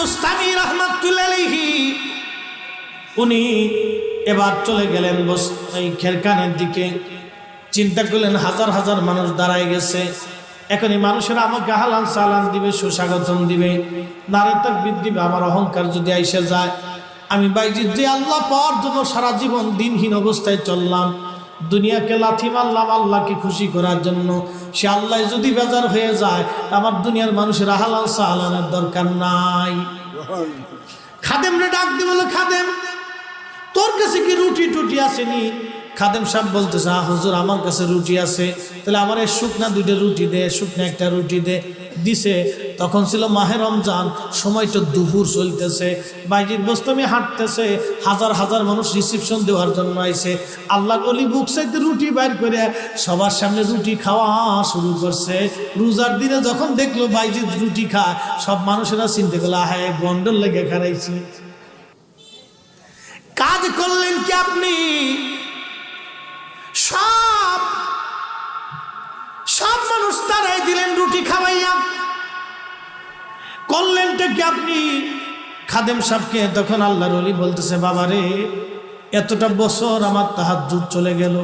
বুস্তামি রহমাতুল্লাহি উনি এবার চলে গেলেন এই খেরকানের দিকে। চিন্তা করলেন হাজার হাজার মানুষ দাঁড়ায় গেছে। এখনই মানুষেরা আমাকে হালান সালান দিবে, সুস্বাগতম দিবে। নারে বৃদ্ধি আমার অহংকার যদি আইসে যায়। আমি বাইজি যে আল্লাহ পাওয়ার জন্য সারা জীবন দিনহীন অবস্থায় চললাম। দুনিয়াকে লাথি মারলাম আল্লাহকে খুশি করার জন্য। সে আল্লাহ যদি বেজার হয়ে যায় আমার দুনিয়ার মানুষের হালাল সালানের দরকার নাই। খাদেম রে ডাক দি বলে, খাদেম, তোর কাছে কি রুটি টুটি আসেনি? খাদেম সাহেব বলতেছে হুজুর, আমার কাছে রুটি আছে। তাহলে আমার এই শুকনা দুইটা রুটি দে, শুকনা একটা রুটি দে। দিছে, তখন ছিল মাহে রমজান, সময়টা দুপুর চলতেছে বাইজিৎ বস্তমি হাঁটতেছে, হাজার হাজার মানুষ রিসিপশন দেওয়ার জন্য আইছে। আল্লাহ গলি বুক সাইতে রুটি বাইর করে সবার সামনে রুটি খাওয়া শুরু করছে। রোজার দিনে যখন দেখল বাইজিৎ রুটি খায়, সব মানুষেরা চিনতে গেলো হ্যাঁ গন্ডল লেগে খারাইছি। কাজ করলেন কি আপনি? সব সব মানুষ তারাই দিলেন রুটি খাওয়াইয়া। করলেনটা কি আপনি? খাদেম সাহেবকে তখন আল্লাহর অলি বলতেছে, বাবারে, এতটা বছর আমার তাহার যুগ চলে গেল।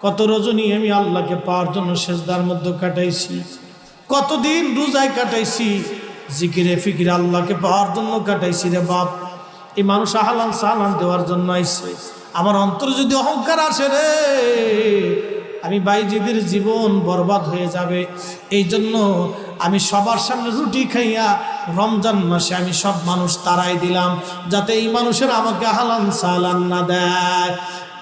কত রজনী আমি আল্লাহকে পাওয়ার জন্য শেষদার মধ্যে কাটাইছি। কতদিন রোজায় কাটাইছি, জিকিরে ফিকিরে আল্লাহকে পাওয়ার জন্য কাটাইছি রে বাপ। এই মানুষ আহলান সালান দেওয়ার জন্য আইছে। আমার অন্তর যদি অহংকার আসে রে আমি বাইজিদের জীবন বরবাদ হয়ে যাবে। এই জন্য আমি সবার সামনে রুটি খাইয়া রমজান মাসে আমি সব মানুষ তারাই দিলাম, যাতে এই মানুষের আমাকে হালান সালান না দেয়।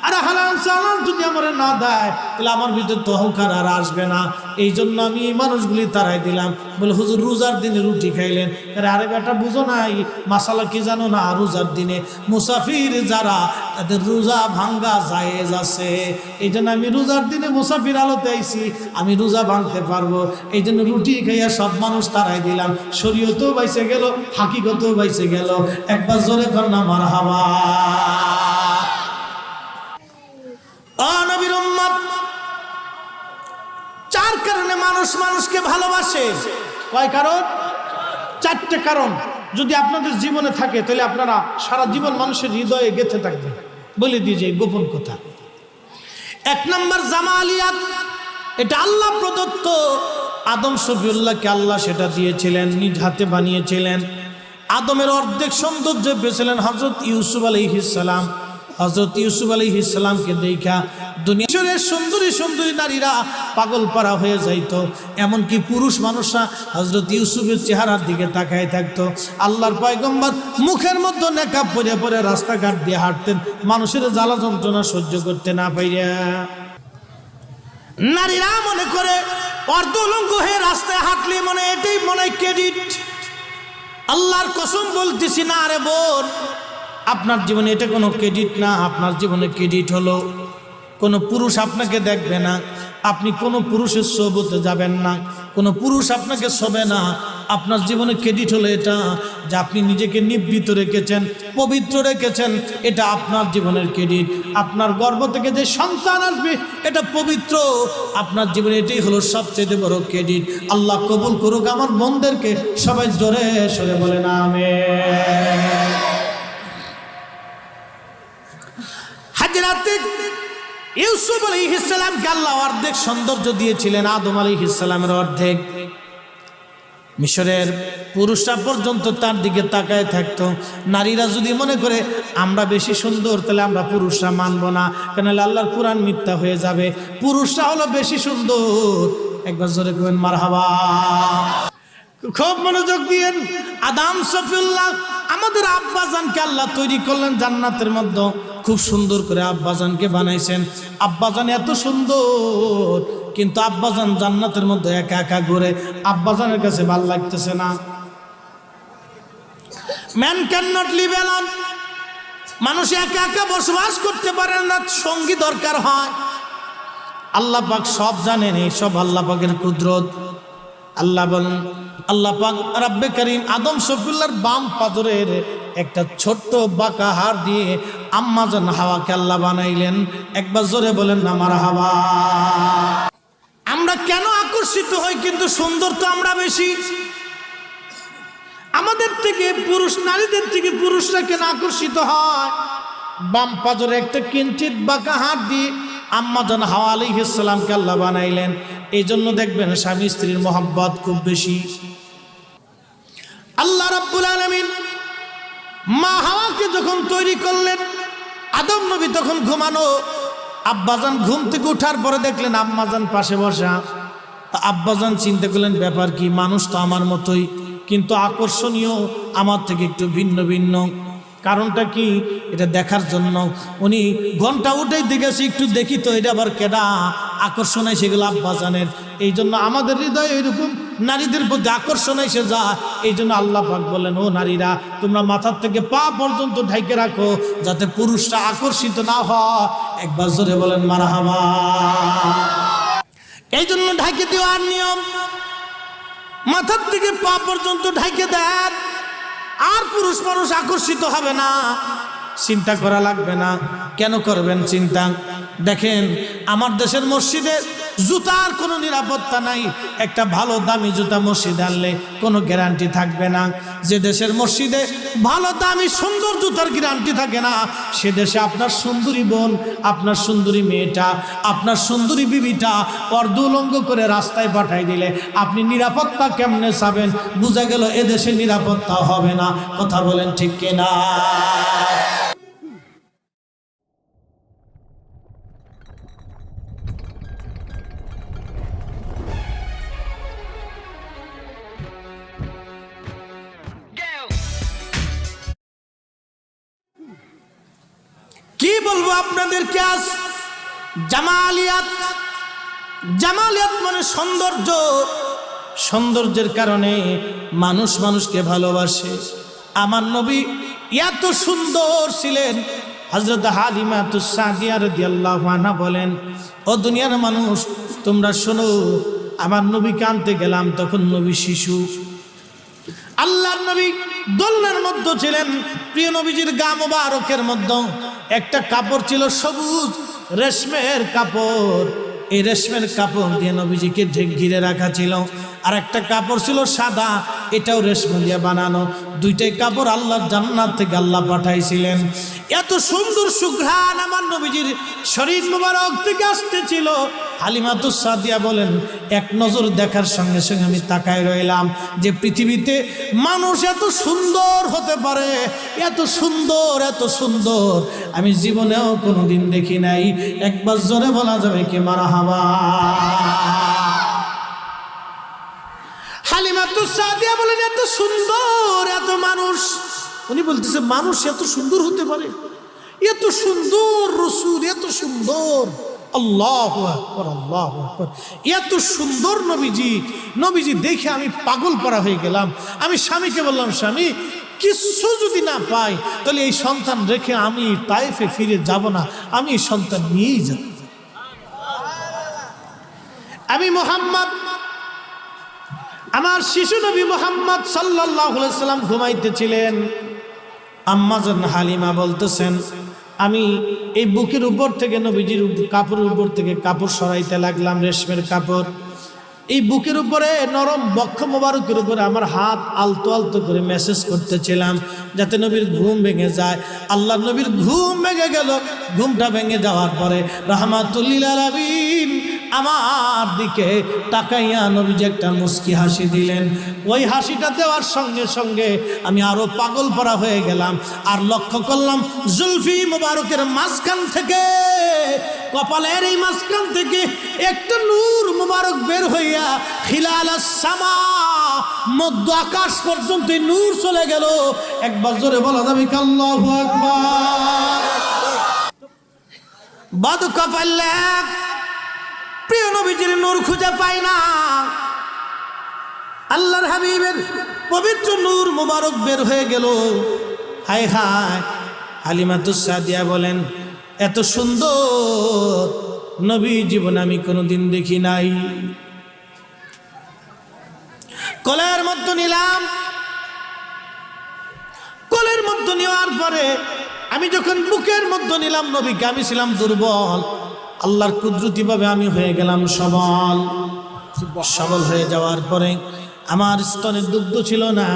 আর হালান সালান যদি আমার না দেয়, তাহলে আমার ভিতর তো অহংকার আর আসবে না। এই জন্য আমি এই মানুষগুলি তারাই দিলাম। বলে, হুজুর, রোজার দিনে রুটি খাইলেন? আরে আরে বেটা, বুঝো নাই, মাসালা কি জানো না, রোজার দিনে মুসাফির যারা, তাদের রোজা ভাঙ্গা জায়েজ আছে। এই জন্য আমি রোজার দিনে মুসাফির আলোতে আইছি, আমি রোজা ভাঙতে পারব। এই জন্য রুটি খাইয়া সব মানুষ তারাই দিলাম। শরীয়তেও বাইসে গেল হাকিগতেও বাইসে গেল। একবার জোরে কর না মার হাওয়া নবীর উম্মত। চার কারণে মানুষ মানুষকে ভালোবাসে। কয় কারণ? চারটে কারণ। যদি আপনাদের জীবনে থাকে, তাহলে আপনারা সারা জীবন মানুষের হৃদয়ে গেঁথে থাকবে বলে দিয়ে যে গোপন কথা। এক নম্বর জামালিয়াত, এটা আল্লাহ প্রদত্ত। আদম শফিউল্লাহকে আল্লাহ সেটা দিয়েছিলেন, নিজ হাতে বানিয়েছিলেন। আদমের অর্ধেক সৌন্দর্য পেয়েছিলেন হজরত ইউসুফ আলহিসাল্লাম হজরত ইউসুফ আলী ইসলামকে দেখা দুনিয়ার সুন্দরী সুন্দরী নারীরা পাগল পাড়া হয়ে যাইত। এমনকি পুরুষ মানুষরা হজরত ইউসুফের চেহারার দিকে তাকায় থাকতো। আল্লাহর পয়গম্বর মুখের মধ্যে নেকাপ পরে পরে রাস্তাঘাট দিয়ে হাঁটতেন। মানুষের জ্বালা যন্ত্রণা সহ্য করতে না পাইয়া। নারীরা মনে করে, অর্ধলঙ্গ হয়ে রাস্তায় হাঁটলে মনে এটাই মনে ক্রেডিট। আল্লাহর কসম বলতেছি না আরে বোন। আপনার জীবনে এটা কোনো ক্রেডিট না, আপনার জীবনে ক্রেডিট হলো কোনো পুরুষ আপনাকে দেখবে না, আপনি কোনো পুরুষের সবতে যাবেন না, কোনো পুরুষ আপনাকে শোবে না, আপনার জীবনে ক্রেডিট হলো এটা যে আপনি নিজেকে নিবৃত রেখেছেন, পবিত্র রেখেছেন, এটা আপনার জীবনের ক্রেডিট আপনার গর্ব থেকে যে সন্তান আসবে, এটা পবিত্র। আপনার জীবনে এটাই হলো সবচেয়ে বড় ক্রেডিট আল্লাহ কবুল করুক আমার বোনদেরকে সবাই জোরে সরে বলে না আমি হাজরাতে ইউসুফ আলী ইসলামকে আল্লাহ অর্ধেক সৌন্দর্য দিয়েছিলেন, আদম আলী ইসলামের অর্ধেক। মিশরের পুরুষরা পর্যন্ত তার দিকে তাকায় নারীরা যদি মনে করে, আমরা বেশি সুন্দর, তাহলে আমরা পুরুষরা মানব না। কেন আল্লাহর কোরআন মিথ্যা হয়ে যাবে। পুরুষরা হলো বেশি সুন্দর। একবার জোরে করবেন মার হাওয়া খুব মনোযোগ দিয়েন, আদাম সফিউল্লাহ আমাদের আব্বাজানকে আল্লাহ তৈরি করলেন জান্নাতের মধ্যে। খুব সুন্দর করে আব্বাজানকে বানাইছেন। আব্বাজান এত সুন্দর, কিন্তু আব্বাজান জান্নাতের মধ্যে একা একা ঘুরে আব্বাজানের কাছে ভালো লাগতেছে না। Man can not live alone মানুষ একা একা বসবাস করতে পারে না, সঙ্গী দরকার হয়। আল্লাহ পাক সব জানেন, এই সব আল্লাহ পাকের কুদরত। আল্লাহ বলেন, আল্লাহ পাক রাব্বে করিম আদম শফিউল্লাহর বাম পাথরের একটা ছোট্ট বাঁকা হার দিয়ে আম্মাজান হাওয়াকে আল্লাহ বানাইলেন। একবার জোরে বলেন আমার হাওয়া আমরা কেন আকর্ষিত হই, কিন্তু সুন্দর তো আমরা বেশি? আমাদের থেকে পুরুষ, নারীদের থেকে পুরুষরা কেন আকর্ষিত হয়? বাম পাজরে একটা কিঞ্চিত বাঁকা হাত দিয়ে আম্মাজান হাওয়া আলাইহিসসালামকে আল্লাহ বানাইলেন। এই জন্য দেখবেন স্বামী স্ত্রীর মোহাব্বত খুব বেশি। আল্লাহ রাব্বুল আলামিন মা হাওয়াকে যখন তৈরি করলেন, আদম নবী তখন ঘুমানো। আব্বাজান ঘুম থেকে উঠার পরে দেখলেন আম্মাজান পাশে বসা। তা আব্বাজান চিন্তা করলেন, ব্যাপার কি? মানুষ তো আমার মতোই। কিন্তু আকর্ষণীয়, আমার থেকে একটু ভিন্ন ভিন্ন। কারণটা কি? এটা দেখার জন্য। উনি ঘণ্টা উঠেই দেখেছি, একটু দেখি তো, এটা আবার কেডা আকর্ষণ হয় সেগুলো আব্বাজানের এই জন্য আমাদের হৃদয়ে এরকম, নারীদের প্রতি আকর্ষণ এসে যা। এই জন্য আল্লাহ পাক বলেন, ও নারীরা, তোমরা মাথার থেকে পা পর্যন্ত ঢাইকে রাখো, যাতে পুরুষরা আকর্ষিত না হয়। একবার জোরে বলেন মারাহামা এই জন্য ঢাকে দেওয়ার নিয়ম, মাথার থেকে পা পর্যন্ত ঢাকে দেন। আর পুরুষ মানুষ আকর্ষিত হবে না। চিন্তা করা লাগবে না। কেন করবেন চিন্তা? দেখেন, আমার দেশের মসজিদে জুতার কোনো নিরাপত্তা নাই। একটা ভালো দামি জুতা মসজিদে আনলে কোনো গ্যারান্টি থাকবে না। যে দেশের মসজিদে ভালো, দামি, সুন্দর জুতার গ্যারান্টি থাকে না, সে দেশে আপনার সুন্দরী বোন, আপনার সুন্দরী মেয়েটা, আপনার সুন্দরী বিবিটা পর্দ উলঙ্গ করে রাস্তায় পাঠাই দিলে আপনি নিরাপত্তা কেমনে চাবেন? বোঝা গেল এদেশে নিরাপত্তা হবে না। কথা বলেন ঠিক কিনা? কি বলব আপনাদেরকে আজ? জামালিয়াত জামালিয়াত মানে সৌন্দর্য। সৌন্দর্যের কারণে মানুষ মানুষকে ভালোবাসে। আমার নবী এত সুন্দর ছিলেন। হজরত হালিমা তুসাদিয়া রাদিয়াল্লাহু আনহা বলেন, ও দুনিয়ার মানুষ, তোমরা শোনো, আমার নবীকে আনতে গেলাম তখন নবী শিশু। আল্লাহর নবী দোলনার মধ্যে ছিলেন। প্রিয় নবীজির গা মোবারকের মধ্যে একটা কাপড় ছিল সবুজ, রেশমের কাপড়। এই রেশমের কাপড় দিয়ে নবীজিকে ঢেক ঘিরে রাখা ছিল। আর একটা কাপড় ছিল সাদা, এটাও রেশমে দিয়ে বানানো। দুইটাই কাপড় আল্লাহ জান্নাত থেকে আল্লাহ পাঠাইছিলেন। এত সুন্দর সুঘ্রাণ আমার নবীজির শরীর মোবারক থেকে আসতেছিল। হালিমাতুস সাদিয়া বলেন, এক নজর দেখার সঙ্গে সঙ্গে আমি তাকায় রইলাম যে পৃথিবীতে মানুষ এত সুন্দর হতে পারে, এত সুন্দর এত সুন্দর। আমি জীবনেও কোনোদিন দেখি নাই। একবার জোরে বলা যাবে কি মারা হাওয়া হালিমাতুস সাদিয়া বলেন, এত সুন্দর, এত মানুষ। উনি বলতেছে, মানুষ এত সুন্দর হতে পারে। এত সুন্দর রসুল, এত সুন্দর। আল্লাহ আল্লাহ এত সুন্দর নবীজি। নবীজি দেখে আমি পাগল করা হয়ে গেলাম। আমি স্বামীকে বললাম, স্বামী, কিছু যদি না পাই, তাহলে এই সন্তান রেখে আমি তাইফে ফিরে যাব না। আমি সন্তান নিয়েই যাব। আমি মোহাম্মদ আমার শিশু নবী মোহাম্মদ সাল্লাম ঘুমাইতেছিলেন। আম্মাজান হালিমা বলতেছেন, আমি এই বুকের উপর থেকে নবীজির কাপড়ের উপর থেকে কাপড় সরাইতে লাগলাম, রেশমের কাপড়। এই বুকের উপরে নরম বক্ষ মোবারকের উপরে আমার হাত আলতো আলতো করে মেসেজ করতেছিলাম, যাতে নবীর ঘুম ভেঙে যায়। আল্লাহ নবীর ঘুম ভেঙে গেল। ঘুমটা ভেঙে যাওয়ার পরে রহমাতুল্লিল আলামিন আমার দিকে তাকাইয়া নবীজি একটা মুস্কি হাসি দিলেন। ওই হাসিটা দেওয়ার সঙ্গে সঙ্গে আমি আরও পাগল পরা হয়ে গেলাম। আর লক্ষ্য করলাম জুলফি মোবারকের মাঝখান থেকে, কপালের এই মাঝখান থেকে একটা নূর মোবারক বের হইয়া খিলাল সামা মধ্য আকাশ পর্যন্ত নূর চলে গেল। একবার জোরে বলা যাবে কাল্লাহু বাদ কপাল্লাক প্রিয় নবীজির নূর খুঁজে পাই না। আল্লাহর হাবিবের পবিত্র নূর মোবারক বের হয়ে গেল। হায় হায় সাদিয়া বলেন, এত সুন্দর নবী জীবন আমি কোনোদিন দেখি নাই। কলের মধ্যে নিলাম। কলের মধ্যে নেওয়ার পরে আমি যখন বুকের মধ্যে নিলাম, নবীকে আমি ছিলাম দুর্বল। আল্লাহর কুদরতিভাবে আমি হয়ে গেলাম সবল। সবল হয়ে যাওয়ার পরে আমার স্তনে দুগ্ধ ছিল না।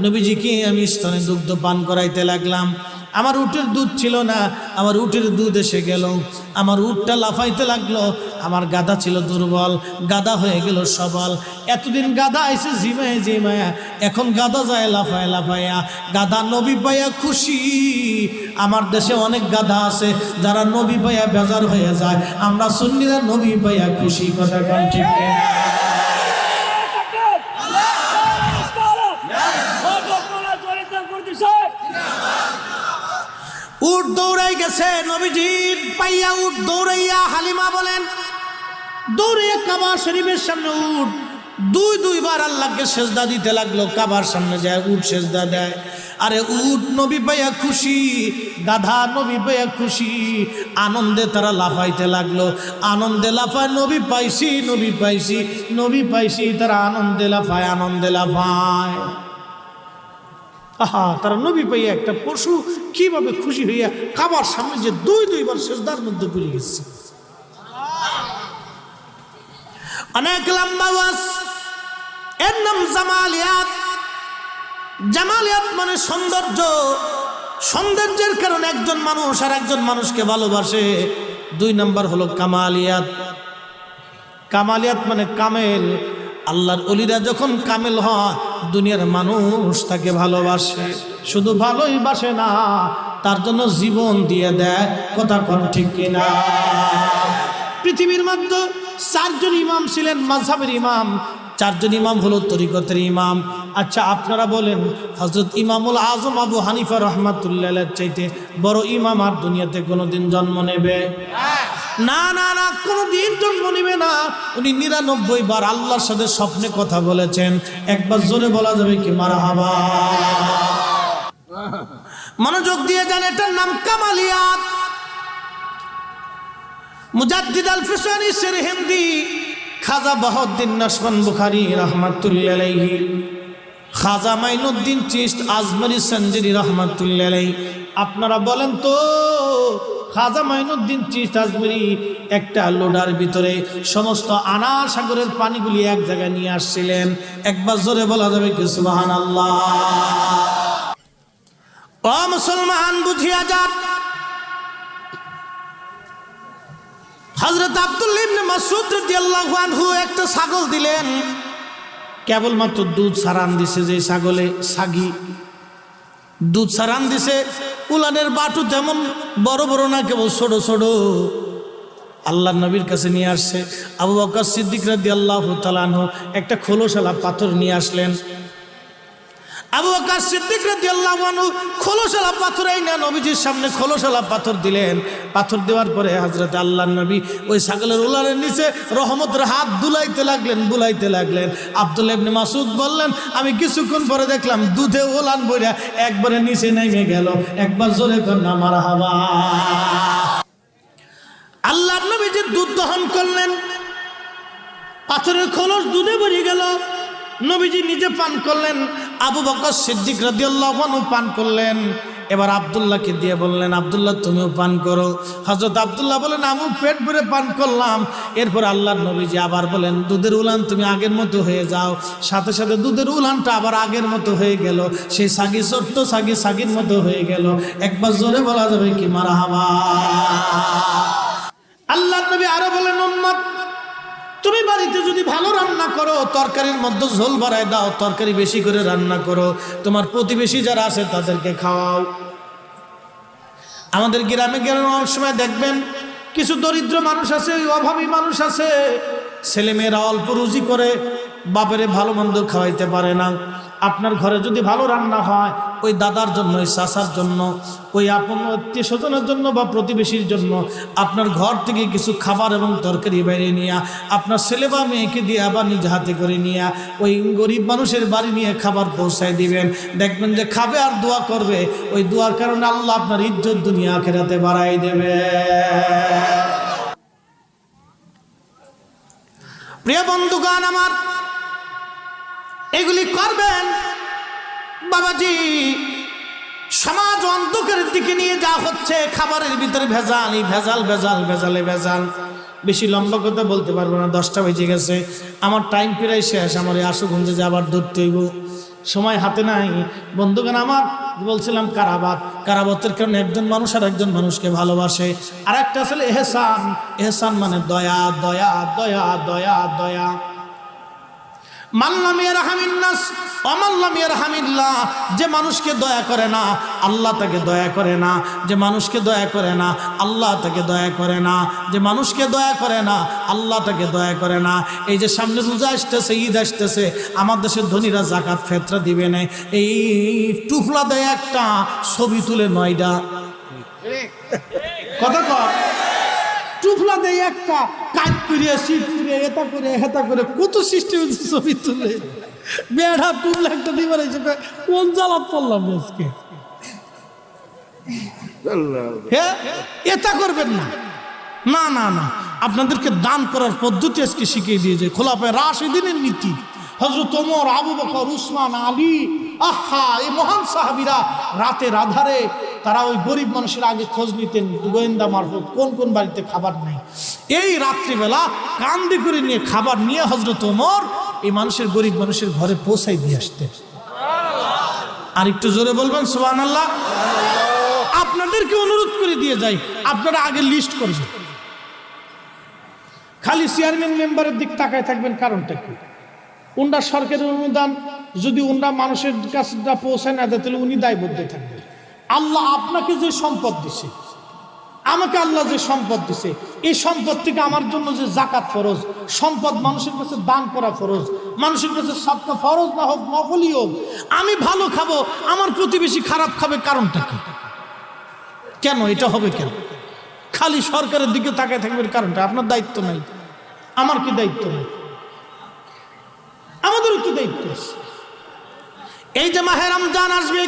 নবীজিকে আমি স্তনে দুগ্ধ পান করাইতে লাগলাম। আমার উটের দুধ ছিল না, আমার উটের দুধ এসে গেল। আমার উটটা লাফাইতে লাগল, আমার গাদা ছিল দুর্বল, গাদা হয়ে গেল সবল। এতদিন গাদা এসে জিমায় জিমায়া এখন গাদা যায় লাফায় লাফায়া। গাদা নবী পাইয়া খুশি, আমার দেশে অনেক গাদা আছে, যারা নবী পাইয়া বেজার হয়ে যায়। আমরা সুন্নিরা নবী পাইয়া খুশি, কথা কন? দৌড়াই গেছে নবীজির পাইয়া উঠ, দৌড়াইয়া হালিমা বলেন দৌড়িয়ে কাবা শরীফের সামনে উঠ। দুই দুইবার আল্লাহকে সেজদা দিতে লাগল, কাবার সামনে যায়, উঠ, সেজদা দেয়। আরে উঠ, নবী পাইয়া খুশি, গাধা, নবী পাইয়া খুশি, আনন্দে তারা লাফাইতে লাগল। আনন্দে লাফায়, নবী পাইছি নবী পাইছি নবী পাইছি, তারা আনন্দে লাফায় আনন্দে লাফায়। আহা, তারা নবী পাইয়া একটা পশু কীভাবে খুশি হইয়া কাবার সামনে যে দুই দুইবার সেজদার মধ্যে পড়ে গেছে। অনেক লম্বা ওয়াজ। এর নাম জামালিয়াত। জামালিয়াত মানে সৌন্দর্য। সৌন্দর্যের কারণে একজন মানুষ আর একজন মানুষকে ভালোবাসে। দুই নাম্বার হলো কামালিয়াত। কামালিয়াত মানে কামেল। আল্লাহর অলিরা যখন কামেল হয়, দুনিয়ার মানুষ তাকে ভালোবাসে। শুধু ভালোই বাসে না, তার জন্য জীবন দিয়ে দেয়, কথা কোন ঠিক কিনা। পৃথিবীর মধ্যে চারজন ইমাম ছিলেন মাঝাবের ইমাম। চারজন ইমাম হলো তরিকতের ইমাম। আচ্ছা আপনারা বলেন হজরত ইমামুল আজম আবু হানিফা রহমাতুল্লাহ চাইতে বড় ইমাম আর দুনিয়াতে কোনোদিন জন্ম নেবে? না না না, কোনোদিন জন্ম নেবে না। উনি নিরানব্বই বার আল্লাহর সাথে স্বপ্নে কথা বলেছেন। একবার জোরে বলা যাবে কি মারা হাবা মনোযোগ দিয়ে যান এটার নাম কামালিয়াত। মুজাদ্দিদ আল ফিসানি শের হিন্দি। খাজা বাহদ্দিন নসমান বুখারি রহমাতুল্লাহ খাজা মাইনুদ্দিন চিস্ত আজমরি সঞ্জরি রহমাতুল্লাহ আপনারা বলেন তো, খাজা মাইনুদ্দিন চিস্ত আজমরি একটা লোডার ভিতরে সমস্ত আনা সাগরের পানিগুলি এক জায়গায় নিয়ে আসছিলেন। একবার জোরে বলা যাবে কি সুবাহান আল্লাহ ও মুসলমান বুঝিয়া যান হজরত আব্দুল্লাহ ইবনে একটা ছাগল দিলেন। কেবলমাত্র দুধ সারান দিছে যে ছাগলে সাগি। দুধ সারান দিছে উলানের বাটু তেমন বড় বড় না, কেবল ছোট ছোট। আল্লাহ নবীর কাছে নিয়ে আসছে। আবু বকর সিদ্দিক রাদিয়াল্লাহু তাআলা আনহু একটা খোলসালা পাথর নিয়ে আসলেন। আবু বকর সিদ্দিক রাদিয়াল্লাহু খোলসালা পাথর এই না নবীজির সামনে খোলসালা পাথর দিলেন। পাথর দেওয়ার পরে হযরত আল্লাহ নবী ওই ছাগলের উলারের নিচে রহমতের হাত দুলাইতে লাগলেন, বুলাইতে লাগলেন। আব্দুল্লাহ ইবনে মাসুদ বললেন, আমি কিছুক্ষণ পরে দেখলাম দুধে ওলান বইরা একবারে নিচে নেমে গেল। একবার জোরে কর না মারহাবা আল্লাহ নবী যে দুধ দহন করলেন, পাথরের খোলস দুধে বেরিয়ে গেল। নবীজি নিজে পান করলেন। আবু বকর সিদ্দিক রাদিয়াল্লাহু আনহু পান করলেন। এবার আবদুল্লাহকে দিয়ে বললেন, আবদুল্লাহ, তুমিও পান করো। হজরত আবদুল্লাহ বলেন আমি পেট ভরে পান করলাম। এরপর আল্লাহর নবীজি আবার বলেন, দুধের উলান তুমি আগের মতো হয়ে যাও। সাথে সাথে দুধের উলানটা আবার আগের মতো হয়ে গেল। সেই সাগি ছোট্ট সাগি সাগির মতো হয়ে গেল। একবার জোরে বলা যাবে কি মারা হাবা আল্লাহ নবী আরও বলেন, উম্মত তুমি বাড়িতে যদি ভালো রান্না করো, তরকারির মধ্যে ঝোল বাড়ায় দাও, তরকারি বেশি করে রান্না করো, তোমার প্রতিবেশী যারা আছে তাদেরকে খাওয়াও। আমাদের গ্রামে গেলে অনেক সময় দেখবেন, কিছু দরিদ্র মানুষ আছে, অভাবী মানুষ আছে, ছেলেমেয়েরা অল্প রুজি করে বাপেরে ভালো মন্দ খাওয়াইতে পারে না। আপনার ঘরে যদি ভালো রান্না হয়, ওই দাদার জন্য, ওই চাষার জন্য ওই আপন আত্মীয় স্বজনের জন্য বা প্রতিবেশীর জন্য আপনার ঘর থেকে কিছু খাবার এবং তরকারি বাইরে নিয়ে, আপনার ছেলে বা মেয়েকে দিয়ে আবার নিজ হাতে করে নিয়ে ওই গরিব মানুষের বাড়ি নিয়ে খাবার পৌঁছায় দিবেন। দেখবেন যে খাবে আর দোয়া করবে। ওই দোয়ার কারণে আল্লাহ আপনার ইজ্জত দুনিয়া খেরাতে বাড়াই দেবে। প্রিয় বন্ধুগান আমার, এগুলি করবেন? বাবাজি সমাজ অন্ধকারের দিকে নিয়ে যা হচ্ছে, খাবারের ভিতরে ভেজাল, এই ভেজাল ভেজাল, ভেজালে ভেজাল। বেশি লম্বা কথা বলতে পারব না, দশটা বেজে গেছে। আমার টাইম প্রায় শেষ, আমার এই আশুগঞ্জে যাবার ধরতে হইব। সময় হাতে নাই। বন্ধুগণ আমার, বলছিলাম কারাবাত। কারাবাতের কারণে একজন মানুষ আর একজন মানুষকে ভালোবাসে। আর একটা আসলে এহসান। এহসান মানে দয়া দয়া দয়া দয়া দয়া। যে মানুষকে দয়া করে না আল্লাহ তাকে দয়া করে না যে মানুষকে দয়া করে না আল্লাহ তাকে দয়া করে না যে মানুষকে দয়া করে না আল্লাহ তাকে দয়া করে না। এই যে সামনে রোজা আসতেছে ঈদ আসতেছে আমার দেশের ধনীরা জাকাত ফেতরা দিবে না। এই টুফলা দেয় একটা ছবি তুলে নয়ডা। কথা কর টুফলা দেয় একটা কাজ করে শীত করে এটা করে হেতা করে কত সিস্টেম ছবি তুলে। বেড়া টুফলা একটা দিবার হিসেবে কোন জ্বালাত পড়লাম আজকে? হ্যাঁ এটা করবেন না। না না না, আপনাদেরকে দান করার পদ্ধতি আজকে শিখিয়ে দিয়েছে খোলাফে রাশিদিনের নীতি। হজরত ওমর, আবু বকর, উসমান, আলী, আহা, এই মহান সাহাবিরা রাতের আধারে তারা ওই গরিব মানুষের আগে খোঁজ নিতেন, গোয়েন্দা মারফত, কোন কোন বাড়িতে খাবার নেই। এই রাত্রিবেলা কান্দি করে নিয়ে খাবার নিয়ে হজরত ওমর এই মানুষের গরিব মানুষের ঘরে পৌঁছাই দিয়ে আসতেন। আর একটু জোরে বলবেন সোহান আল্লাহ আপনাদেরকে অনুরোধ করে দিয়ে যাই, আপনারা আগে লিস্ট করবেন খালি চেয়ারম্যান মেম্বারের দিক তাকায় থাকবেন কারণটা কি? উন্ডা সরকারের অনুদান, যদি উন্ডা মানুষের কাছে পৌঁছায় না তাহলে উনি দায়বদ্ধ থাকবেন। আল্লাহ আপনাকে যে সম্পদ দিছে, আমাকে আল্লাহ যে সম্পদ দিছে, এই সম্পদ থেকে আমার জন্য যে জাকাত ফরজ, সম্পদ মানুষের কাছে দান করা ফরজ, মানুষের কাছে সবটা ফরজ না হোক নকলই হোক, আমি ভালো খাব, আমার প্রতিবেশী খারাপ খাবে কারণটা কি? কেন এটা হবে কেন? খালি সরকারের দিকে তাকায় থাকবে কারণটা? আপনার দায়িত্ব নাই। আমার কি দায়িত্ব নেই? আমাদেরও তো দায়িত্ব আছে? এই যে মাহে রমজান আসবে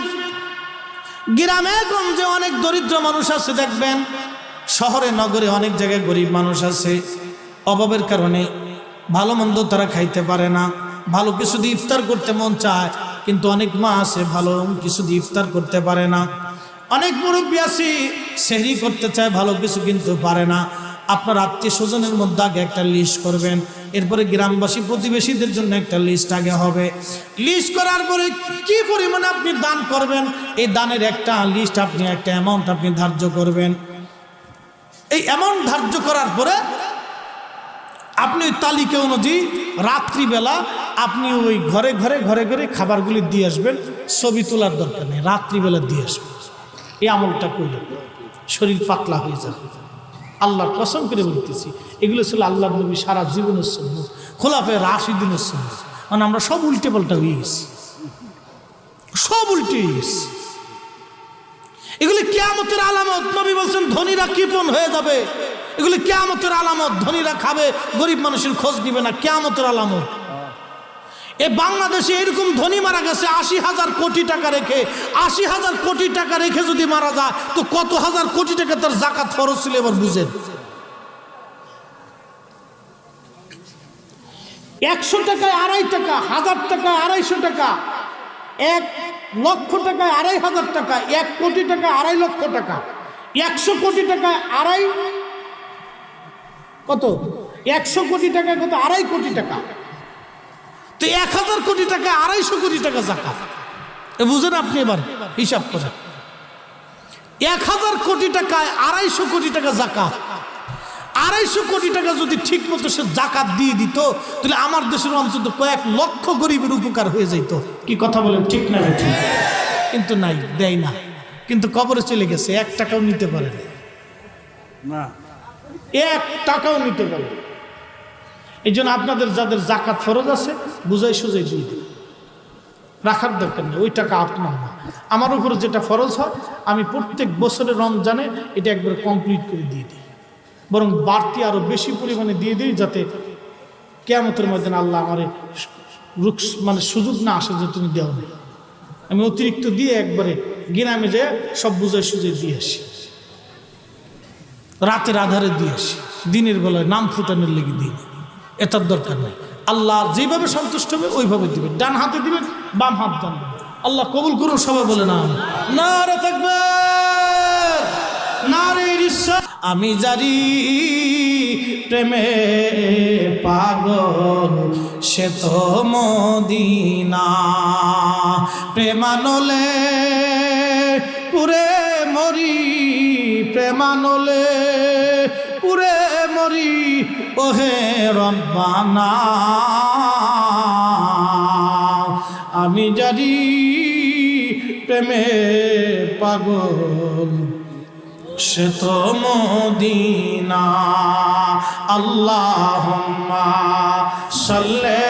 গ্রামে গঞ্জে অনেক দরিদ্র মানুষ আছে, দেখবেন শহরে, নগরে অনেক জায়গায় গরিব মানুষ আছে। অভাবের কারণে ভালো মন্দ তারা খাইতে পারে না। ভালো কিছু দিয়ে ইফতার করতে মন চায়, কিন্তু অনেক মা আছে, ভালো কিছু দিয়ে ইফতার করতে পারে না। অনেক মুরব্বী আছে, সেহরি করতে চায়, ভালো কিছু কিন্তু পারে না। আপনার আত্মীয় স্বজনের মধ্যে আগে একটা লিস্ট করবেন। এরপরে গ্রামবাসী প্রতিবেশীদের জন্য একটা লিস্ট আগে হবে। লিস্ট করার পরে কি পরিমাণে আপনি দান করবেন? এই দানের একটা লিস্ট আপনি, একটা অ্যামাউন্ট আপনি ধার্য করবেন। এই অ্যামাউন্ট ধার্য করার পরে আপনি ওই তালিকা অনুযায়ী রাত্রিবেলা আপনি ওই ঘরে ঘরে ঘরে ঘরে খাবারগুলি দিয়ে আসবেন। ছবি তোলার দরকার নেই, রাত্রিবেলা দিয়ে আসবেন। এই আমলটা করলেন শরীর পাতলা হয়ে যাবে। আল্লাহর কসম করে বলতেছি, এগুলো ছিল আল্লাহ নবী সারা জীবনের সন্ন্য খোলাফে রাশিদিনের সন্ন্য মানে আমরা সব উল্টে পাল্টা হয়ে গেছি। সব উল্টে হয়ে গেছি। এগুলি কেয়ামতের আলামত, নবী বলছেন, ধনীরা কৃপণ হয়ে যাবে। এগুলি কেয়ামতের আলামত, ধনীরা খাবে, গরিব মানুষের খোঁজ নিবে না, কেয়ামতের আলামত। এ বাংলাদেশে এরকম ধনী মারা গেছে, আশি হাজার কোটি টাকা রেখে, আশি হাজার কোটি টাকা রেখে যদি মারা যায়, তো কত হাজার কোটি টাকা তার জাকাত খরচ ছিল এবার বুঝেন। একশো টাকায় আড়াই টাকা, হাজার টাকায় আড়াইশো টাকা, এক লক্ষ টাকায় আড়াই হাজার টাকা, এক কোটি টাকা আড়াই লক্ষ টাকা, একশো কোটি টাকায় আড়াই, কত? একশো কোটি টাকায় কত? আড়াই কোটি টাকা। তো এক হাজার কোটি টাকা আড়াইশো কোটি টাকা জাকাত। বুঝেন আপনি এবার হিসাব করেন এক হাজার কোটি টাকায় আড়াইশো কোটি টাকা জাকাত। আড়াইশো কোটি টাকা যদি ঠিক মতো সে জাকাত দিয়ে দিত তাহলে আমার দেশের অন্তত কয়েক লক্ষ গরিবের উপকার হয়ে যেত কি কথা বলেন ঠিক না ঠিক কিন্তু নাই দেয় না। কিন্তু কবরে চলে গেছে এক টাকাও নিতে পারে না। এক টাকাও নিতে পারে। এই জন্য আপনাদের যাদের জাকাত ফরজ আছে, বুঝাই সুজাই দিয়ে দিন। রাখার দরকার নেই, ওই টাকা আপনার না। আমার উপরে যেটা ফরজ হয়, আমি প্রত্যেক বছরের রমজানে এটা একবার কমপ্লিট করে দিয়ে দিই। বরং বাড়তি আরও বেশি পরিমাণে দিয়ে দিই যাতে কেয়ামতের মধ্যে আল্লাহ আমার রুক্স মানে সুযোগ না আসে যে তুমি দেও না। আমি অতিরিক্ত দিয়ে একবারে গ্রামে যেয়ে সব বুঝাই সুঝে দিয়ে আসি। রাতের আধারে দিয়ে আসি। দিনের বেলায় নাম ফুটানোর লেগে দিই। এটার দরকার নেই। আল্লাহ যেভাবে সন্তুষ্ট হবে, ওইভাবে দিবেন ডান হাতে দিবেন, বাম হাত ডান আল্লাহ কবুল করুন, সবাই বলে না না রে থাকবে ঈশ্বর। আমি জারি প্রেমে পাগল, সে তো মদিনা। প্রেমানলে পুরে মরি, প্রেমানলে মরি ওহে রব্বানা। আমি জানি প্রেমে পাগল সে তো মদিনা। আল্লাহ সাল্লে